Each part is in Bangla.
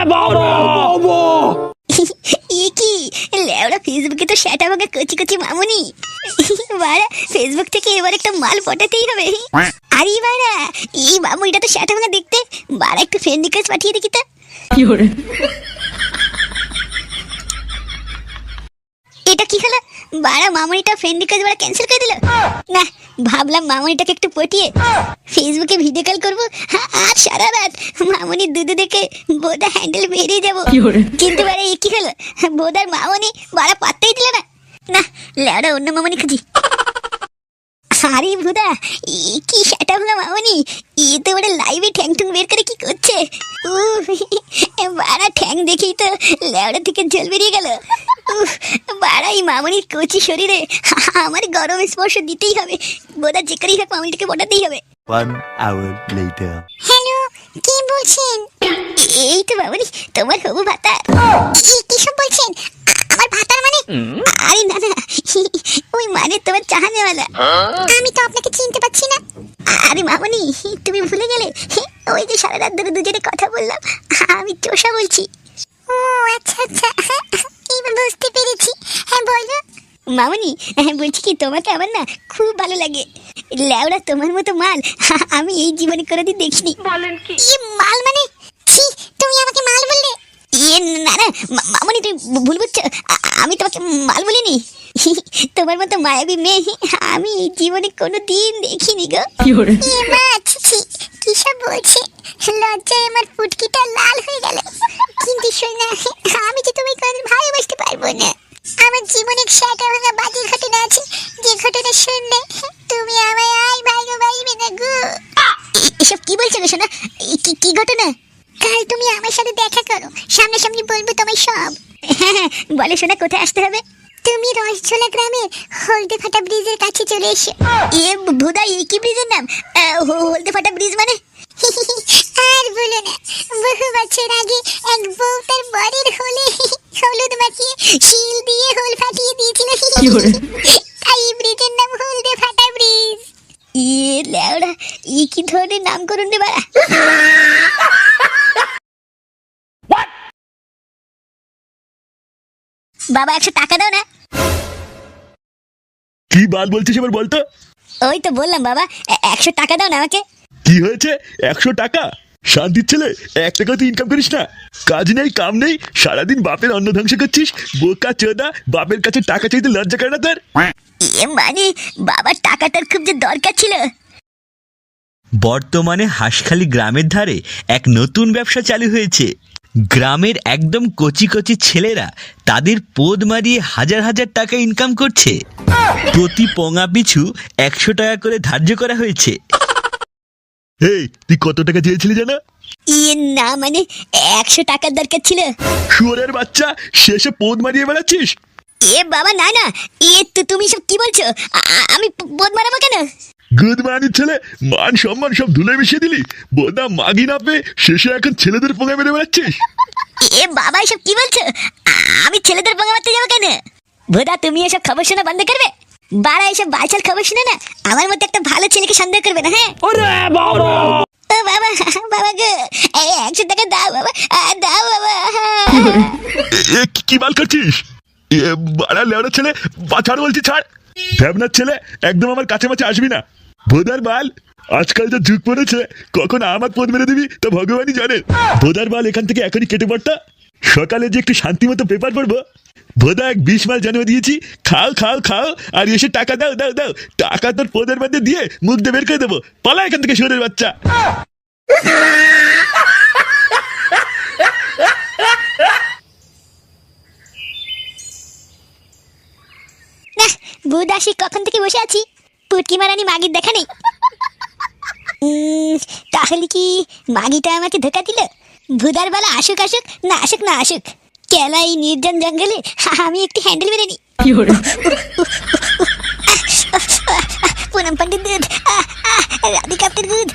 এ কি? লেওড়া ফেসবুকে তো সেটা আমাকে কচি কচি মামুনি। বাড়া ফেসবুক থেকে এবার একটা মাল পটাতেই হবে। আরে বাড়া এই মামু এটা তো সেটা আমাকে দেখতে। বাড়া একটু ফ্রেন্ড রিকোয়েস্ট পাঠিয়ে দেখি তা। এটা কি হলো বাড়া মামুনিটা ফ্রেন্ড রিকোয়েস্ট বাড়া ক্যান্সেল করে দিল। না ভাবলাম মামুনিটাকে একটু পটিয়ে ফেসবুকে ভিডিও কল করব। আর সারা রাত মামুনি দুধ দেখে বোধা হ্যান্ডেল বেরিয়ে যাব কিন্তু এ কি হলো? বোধার মামনি বাড়া পাত্তাই দিল না। না লেওড়া অন্য মামনি খুঁজি। আরে ভুদা কি সেটা হলো মামনি? এ তো বড় লাইভে ঠ্যাং ঠুং বের করে কি করছে? বাড়া ঠ্যাং দেখেই তো লেওড়া থেকে জল বেরিয়ে গেল। উফ, বাড়া এই মামনির কচি শরীরে। আমার গরম স্পর্শ দিতেই হবে। বোধা যে করেই হোক মামনিটাকে বটাতেই হবে। One hour later. হ্যালো কি বলছেন? এই তো বাবুনি তোমার হবু ভাতা। কি সব বলছেন? আমার ভাতার মানে? আরে না না ওই মানে তোমার চাহানেওয়ালা। আমি তো আপনাকে চিনতে পারছি না। আরে মামনি তুমি ভুলে গেলে। ওই যে সারা রাত ধরে দুজনে কথা বললাম আমি চোষা বলছি। ও আচ্ছা আচ্ছা। মামনি হ্যাঁ বলছি কি তোমাকে আমার না খুব ভালো লাগে। ল্যাওড়া তোমার মতো মাল আমি এই জীবনে কোনোদিন দেখিনি। বলেন কি? ই মাল মানে? ছি তুমি আমাকে মাল বললে? ইয়ে না না মামনি তুমি ভুল বুঝছ। আমি তোমাকে মাল বলিনি। তোমার মতো মায়াবী মেয়ে আমি এই জীবনে কোনো দিন দেখিনি গো। এ মা ছি ছি কি সব বলছে? লজ্জায় আমার ফুটকিটা লাল হয়ে গেল। কিন্তু শোনা আমি যে তোমায় কোনোদিন ভালোবাসতে পারব না। আমার জীবনে সেটা ভাঙা বাজে ঘটনা আছে। যে ঘটনা শুনলে তুমি আমায় আই ভাইগো ভাইবে না গো। এসব কি বলছো গো শোনা কি কি ঘটনা? কাল তুমি আমার সাথে দেখা করো। সামনাসামনি বলব তোমায় সব। হ্যাঁ হ্যাঁ বলে শোনা কোথায় আসতে হবে? তুমি রসঝোলা গ্রামের হলদে ফাটা ব্রিজের কাছে চলে এসো। এ ভুদা এই কি ব্রিজের নাম? হলদে ফাটা ব্রিজ মানে? আর বলো না। বহু বছর আগে এক বউ তার বরের হলে হলুদ মাখিয়ে শিল দিয়ে হোল ফাটিয়ে দিয়েছিল। তাই ব্রিজের নাম হলদে ফাটা ব্রিজ। ইয়ে লেওড়া ই কি ধরনের নামকরণ রে বাড়া? বাবা একশো টাকা দাও না। কি বাল বলছিস এবার বলতো? ওই তো বললাম বাবা একশো টাকা দাও না আমাকে। কি হয়েছে? একশো টাকা? শান্তির ছেলে এক টাকা তুই ইনকাম করিস না। কাজ নেই কাম নেই সারাদিন বাপের অন্ন ধ্বংস করছিস। বোকা চোদা বাপের কাছে টাকা চাইতে লজ্জা করে না তোর? এ মানে বাবার টাকাটার খুব যে দরকার ছিল। বর্তমানে হাঁসখালি গ্রামের ধারে এক নতুন ব্যবসা চালু হয়েছে। গ্রামের একদম কচি কচি ছেলেরা তাদের পোদ মারিয়ে হাজার হাজার টাকা ইনকাম করছে। প্রতি পঙা পিছু একশো টাকা করে ধার্য করা হয়েছে। এই তুই কত টাকা চেয়েছিলি জানা? ইয়ে না মানে একশো টাকার দরকার ছিল। শুয়োরের বাচ্চা শেষে পোদ মারিয়ে বেড়াচ্ছিস? এ বাবা না না এ তো তুমি সব কি বলছো? আমি প- বোধ মারাবো কেন? গুদ মানির ছেলে মান সম্মান সব ধুলে মিশিয়ে দিলি। বোদা মাগি না পেয়ে শেষে এখন ছেলেদের পোঙা মেরে বেড়াচ্ছিস। এ বাবা এসব কি বলছো? আমি ছেলেদের পোঙা মারতে যাব কেন? ভোদা তুমি এসব খবর শোনা বন্ধ করবে? বাড়া এসব বালছাল খবর শুনে না আমার মতো একটা ভালো ছেলেকে সন্দেহ করবে না হ্যাঁ? ও বাবা বাবা গো এই একশো টাকা দাও বাবা আ, দাও বাবা এ কি- কি বাল করছিস এ বাড়া লেওড়া ছেলে বাছাড় বলছি ছাড়। ভ্যাবনার ছেলে একদম আমার কাছে মাছে আসবি না। ভোদার বাল আজকাল যা যুগ পড়েছে কখন আমার পদ মেরে দিবি তা ভগবানই জানে। ভোদার বাল এখান থেকে এখনই কেটে পড়তা সকালে যে একটু শান্তি মতো পেপার পড়ব ভোদা এক বিশ মাল জন্ম দিয়েছি। খাও খাও খাও, আর এসে টাকা দাও দাও দাও। টাকা তোর পদের মধ্যে দিয়ে মুখ দিয়ে বের করে দেবো। পালা এখান থেকে সুরের বাচ্চা। বুদাসি কখন থেকে বসে আছি? পুটকি মারানি মাগির দেখা নেই। তাহলে কি মাগিটা আমাকে ধোকা দিল? ভুদার বেলা আসুক আসুক না আসুক না আসুক। কেলা এই নির্জন জঙ্গলে? আমি একটি হ্যান্ডেল মেরে নি। পুনম পণ্ডিত দুধ। রাধিকাপ্তের দুধ।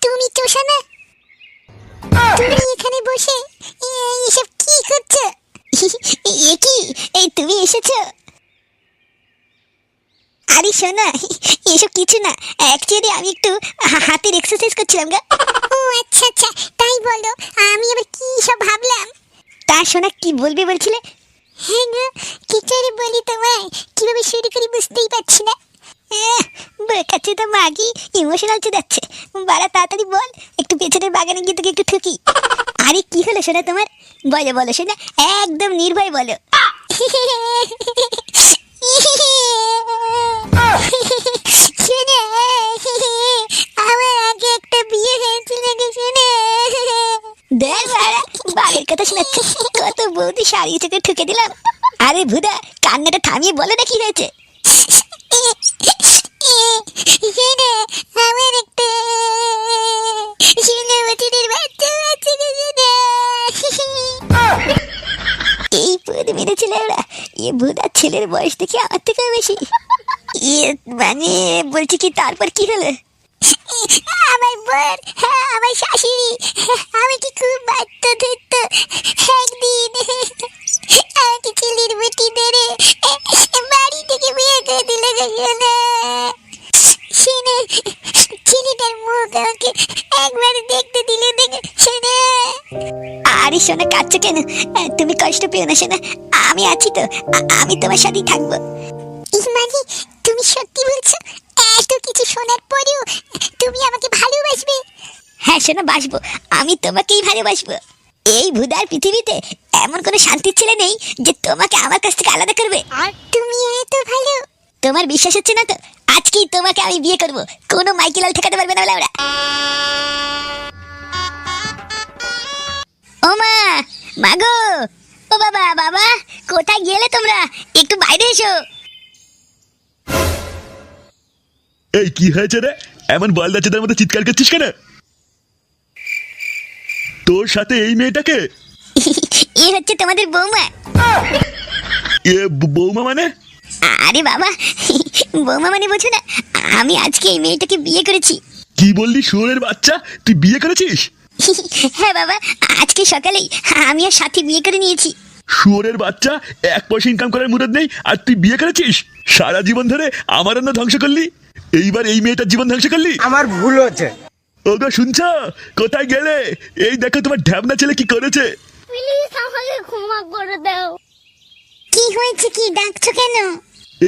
তুমি তুমি এখানে বসে এ- এসব কি করছ? এ কি? এই তুমি এসেছ? শোনা এসব কিছু না অ্যাকচুয়ালি আমি একটু হাতের এক্সারসাইজ করছিলাম গা। ও আচ্ছা আচ্ছা তাই বলো আমি আবার কি সব ভাবলাম? তা শোনা কি বলবে বলছিলে? হ্যাঁ গো কি করে বলি তোমায়? কীভাবে শুরু করি বুঝতেই পারছি না। বোকাচ্ছে তো মাগি ইমোশনাল চলে যাচ্ছে বাড়া তাড়াতাড়ি বল একটু পেছনের বাগানে গিয়ে তোকে একটু ঠুকি। আরে কি হলো শোনা তোমার? বলো বলো শোনা একদম নির্ভয় বলো। শাড়ি চোখে ঠুকে দিলাম। আরে ভুদা কান্নাটা থামিয়ে বলে না কি হয়েছে? আমার একটা ষোলো বছরের বাচ্চা আছে এই পদ মেরেছিল ওরা। এ ভুদা ছেলের বয়স দেখে আমার থেকে বেশি। মানে বলছি কি তারপর কি হলো? আমার বোন হ্যাঁ আমার শাশুড়ি। আমাকে খুব বাধ্য ধরতো একদিন আমাকে ছেলের বুটি ধরে বাড়ি থেকে বিয়ে করে দিল গেল শুনে ছেলেটার মুখ আমাকে একবার দেখতে দিলে দেখে শুনে আরে শোনা কাচ্ছ কেন? তুমি কষ্ট পেও না শোনা আমি আছি তো। আমি তোমার সাথেই থাকব। হ্যাঁ শোনো বাসবো আমি তোমাকেই ভালোবাসবো। এই ভুদার পৃথিবীতে এমন কোনো শান্তির ছেলে নেই যে তোমাকে আমার কাছ থেকে আলাদা করবে। তুমি এত ভালো। তোমার বিশ্বাস হচ্ছে না তো? আজকেই তোমাকে আমি বিয়ে করব। কোনো মাইকেলাল ঠেকাতে পারবে না বলে ওরা। ও মা মাগো ও বাবা বাবা কোথায় গেলে তোমরা? একটু বাইরে এসো। এই কি হয়েছে রে? এমন বলদাচেদের মতো চিৎকার করছিস কেন? তোর সাথে এই মেয়েটাকে? এ হচ্ছে তোমাদের বৌমা। এ বৌমা মানে? আরে বাবা বৌমা মানে বোঝো না আমি আজকে এই মেয়েটাকে বিয়ে করেছি। কি বললি শুয়োরের বাচ্চা? তুই বিয়ে করেছিস? হ্যাঁ বাবা আজকে সকালেই আমি আর সাথী বিয়ে করে নিয়েছি। শুয়োরের বাচ্চা এক পয়সা ইনকাম করার মুরত নেই আর তুই বিয়ে করেছিস? সারা জীবন ধরে আমার অন্য ধ্বংস করলি? এইবার এই মেয়েটার জীবন ধ্বংস করলি? আমার ভুল হচ্ছে। ওগো শুনছ? কোথায় গেলে? এই দেখো তোমার ঢ্যাবনা ছেলে কি করেছে। প্লিজ আমাকে ক্ষমা করে দাও। কি হয়েছে কি? ডাকছো কেন?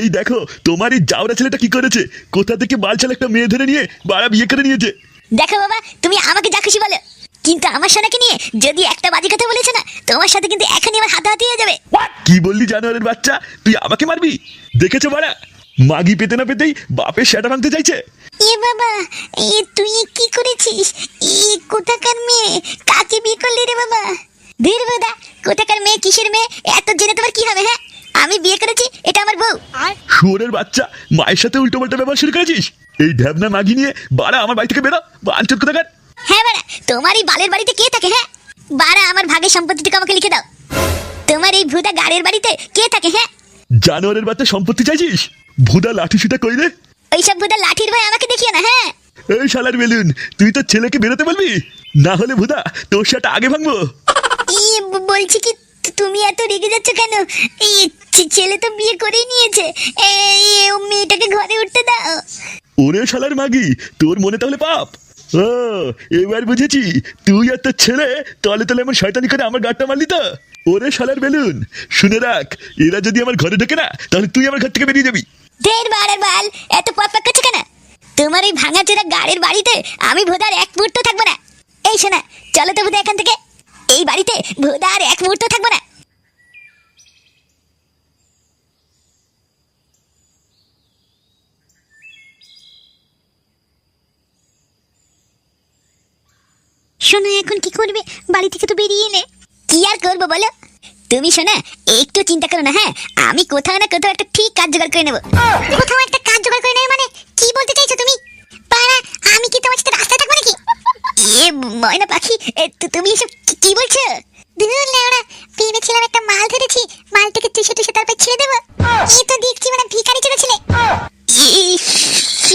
এই দেখো তোমার এই জাউরা ছেলেটা কি করেছে? কোথা থেকে বাল ছেলে একটা মেয়ে ধরে নিয়ে বাড়া বিয়ে করে নিয়েছে? দেখো বাবা তুমি আমাকে যা খুশি বলো। কিন্তু আমার সোনাকে নিয়ে যদি একটা বাজে কথা বলেছ না তোমার সাথে কিন্তু এখনই আমার হাতাহাতি হয়ে যাবে। কি বললি জানোয়ারের বাচ্চা? তুই আমাকে মারবি? দেখেছ বাড়া? মাগি পেতে না পেতেই বাপের সেটা ভাঙতে চাইছে। এ বাবা এ তুই কি করেছিস? এ কোথাকার মেয়ে? কাকে বিয়ে করলি রে বাবা? ধীর বাদা কোথাকার মেয়ে কিসের মেয়ে? এত জেনে তোমার কি হবে হ্যাঁ? আমি বিয়ে করেছি এটা আমার বউ। শুয়োরের বাচ্চা মায়ের সাথে উল্টো পাল্টা ব্যবহার শুরু করেছিস? এই ঢ্যাবনা মাগি নিয়ে বাড়া আমার বাড়ি থেকে বেরো। বাঞ্চত কোথাকার? হ্যাঁ বাড়া তোমার এই বালের বাড়িতে কে থাকে হ্যাঁ? বাড়া আমার ভাগের সম্পত্তিটুকু আমাকে লিখে দাও। তোমার এই ভূতা গাড়ির বাড়িতে কে থাকে হ্যাঁ? জানোয়ারের বাচ্চা সম্পত্তি চাইছিস? ভুদা লাঠি সুটা কই রে? ওইসব ভূতা লাঠির ভাই আমাকে দেখিও না হ্যাঁ? এই শালার বেলুন তুই তো ছেলেকে বেরোতে বলবি? না হলে ভুদা তোর সেটা আগে ভাঙবো। ই বলছি কি তুমি এত রেগে যাচ্ছ কেন? এই ছেলে তো বিয়ে করেই নিয়েছে। এই ও মেয়েটাকে ঘরে উঠতে দাও। ওরে শালার মাগি তোর মনে তাহলে পাপ? ও এবার বুঝেছি তুই আর তোর ছেলে তলে তলে এমন শয়তানি করে আমার গাড়টা মারলি তো? ওরে শালার বেলুন শুনে রাখ এরা যদি আমার ঘরে ঢোকে না তাহলে তুই আমার ঘর থেকে বেরিয়ে যাবি। ঢের বাড়ার বাল এত পক করছে কেন? তোমার এই ভাঙা চেরা গাড়ির বাড়িতে আমি ভোদার এক মুহূর্ত থাকব না। এই শোনা, চলো তো ভোদা এখান থেকে। এই বাড়িতে ভোদার এক মুহূর্ত থাকব না। শোনো, এখন কি করবে? বাড়ি থেকে তো বেরিয়ে নে। কি আর করব বলো? তুমি শোনা, একটু চিন্তা করো না হ্যাঁ? আমি কোথাও না কোথাও একটা ঠিক কাজ জোগাড় করে নেব। কোথাও একটা কাজ জোগাড় করে নেবে মানে কি বলতে চাইছো তুমি? পাড়া, আমি কি তোমার সাথে রাস্তায় থাকব নাকি? এ ময়না পাখি তুমি এসব কি- বলছো? দূর লেওড়া ভেবেছিলাম একটা মাল ধরেছি, মালটাকে চুষে টুষে তারপর ছেড়ে দেবো। এই তো দেখছি মানে ভিখারি ছেলে ছেলে।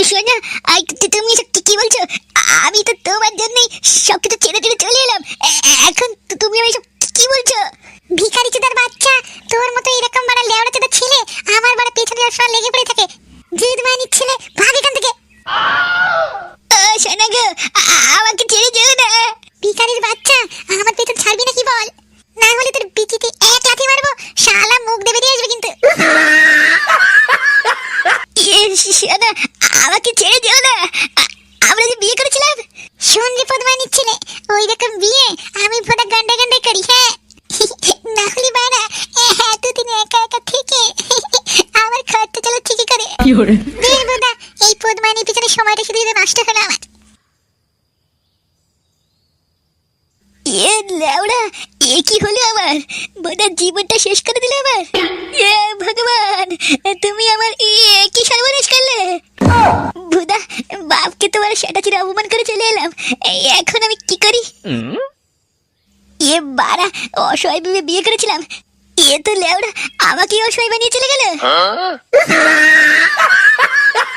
শোনা আই তুমি এসব কি- বলছো? আমি তো তোমার জন্যই সবকিছু ছেড়ে ছেড়ে চলে এলাম। এখন তুমি আমি সব কি বলছো? ভিখারি চোদার বাচ্চা তোর মতো এরকম বাড়া লেওড়া চোদার ছেলে আমার বাড়া পেছনে সবসময় লেগে পড়ে থাকে। জিদ মানির ছেলে ভাগ এখান থেকে। শোনা গো আমাকে ছেড়ে যেও না। ভিখারির বাচ্চা আমার পেছন ছাড়বি নাকি বল? না হলে তোর বিচিতে এক লাথি মারবো শালা মুখ দেবে দিয়ে আসবে কিন্তু। শোনা আমাকে ছেড়ে যেও না। আমরা যে বিয়ে করেছিলাম? শোন রে পদ্মানির ছেলে ওই রকম বিয়ে আমি ফোটা গান্ডা গান্ডা করি হ্যাঁ। করে। এই পদ্মানির পিছনে সময়টা শুধু শুধু নষ্ট হলো আমার। এ লেওড়া এ কি হলো আমার? বোধার জীবনটা শেষ করে দিলে আমার। এ ভগবান তুমি আমার এ কি সর্বনাশ করলে? বুদা বাপকে তোমার সেটা চিরে অপমান করে চলে এলাম। এই এখন আমি কি করি? এ বাড়া অসহায় ভেবে বিয়ে করেছিলাম। এ তো লেউড়া আমাকেও বানিয়ে চলে গেল? হ্যাঁ?